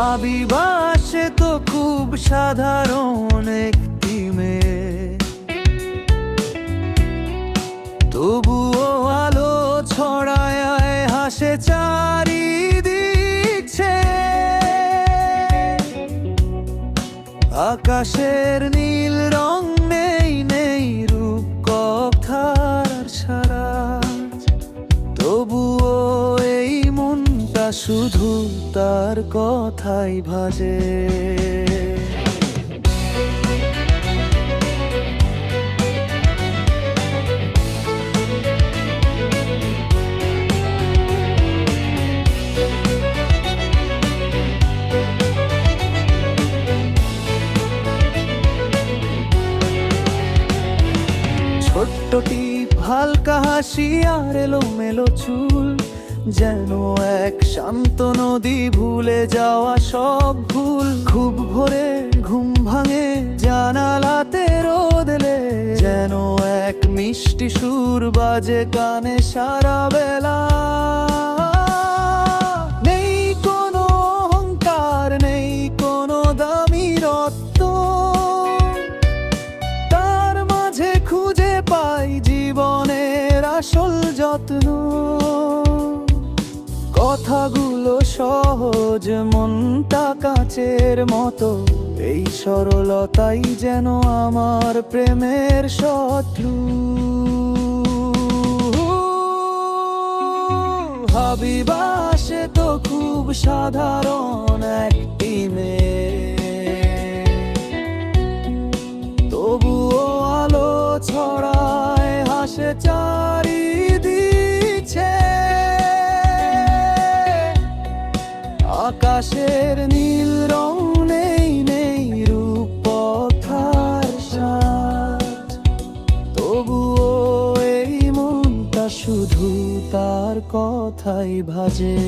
হাবিবা সে তো খুব সাধারণ একটি মেয়ে। তবুও আলো ছড়ায় হাসে চারি দিচ্ছে আকাশের নীল রং শুধু তার কথাই ভাজে। ছোট্টটি হালকা হাসি আর এলো মেলো চুল। যেন এক শান্ত নদী ভুলে যাওয়া সব ভুল। খুব ভোরে ঘুম ভাঙে, জানালাতে রোদলে যেন এক মিষ্টি সুর বাজে কানে সারা বেলা। নেই কোনো অহংকার, নেই কোনো দামি তার মাঝে খুঁজে পাই জীবনের আসল যত্ন। কথাগুলো সহজ, মনটা কাচের মতো। এই সরলতাই যেন আমার প্রেমের শত্রু। হাবিবা তো খুব সাধারণ একটি মেয়ে। তবুও আলো ছড়ায়, হাসে চারিদিছে আকাশের নীল রং নেই নেই রূপ কথার সাথ তবুও এই মনটা শুধু তার কথাই ভাজে।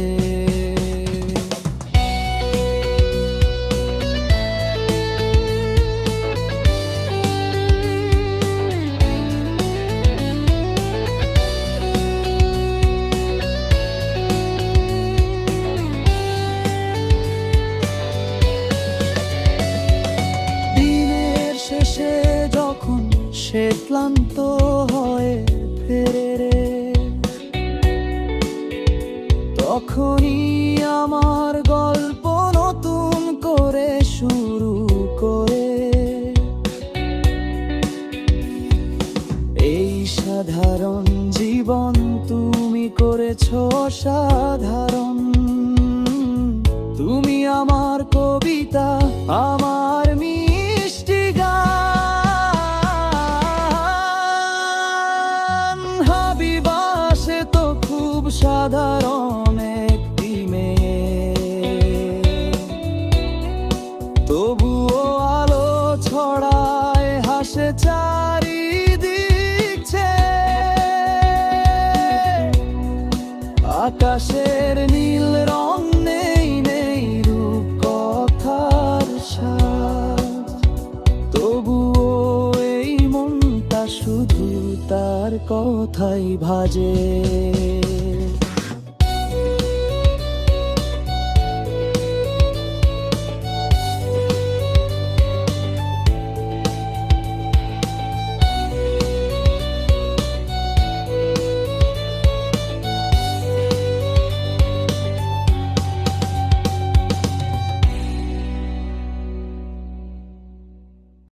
যখন সে ক্লান্ত হয়ে ফেরে তখনই আমার গল্প নতুন করে শুরু করে। এই সাধারণ জীবন তুমি করেছ সাধারণ। তুমি আমার কবিতা, আমার সাধারণ একটি মেয়ে। তবুও আলো ছড়ায়, হাসে চারি দিচ্ছে আকাশের নীল রং নেই নেই রূপ কথার তবুও এই মনটা শুধু তার কথাই ভাজে।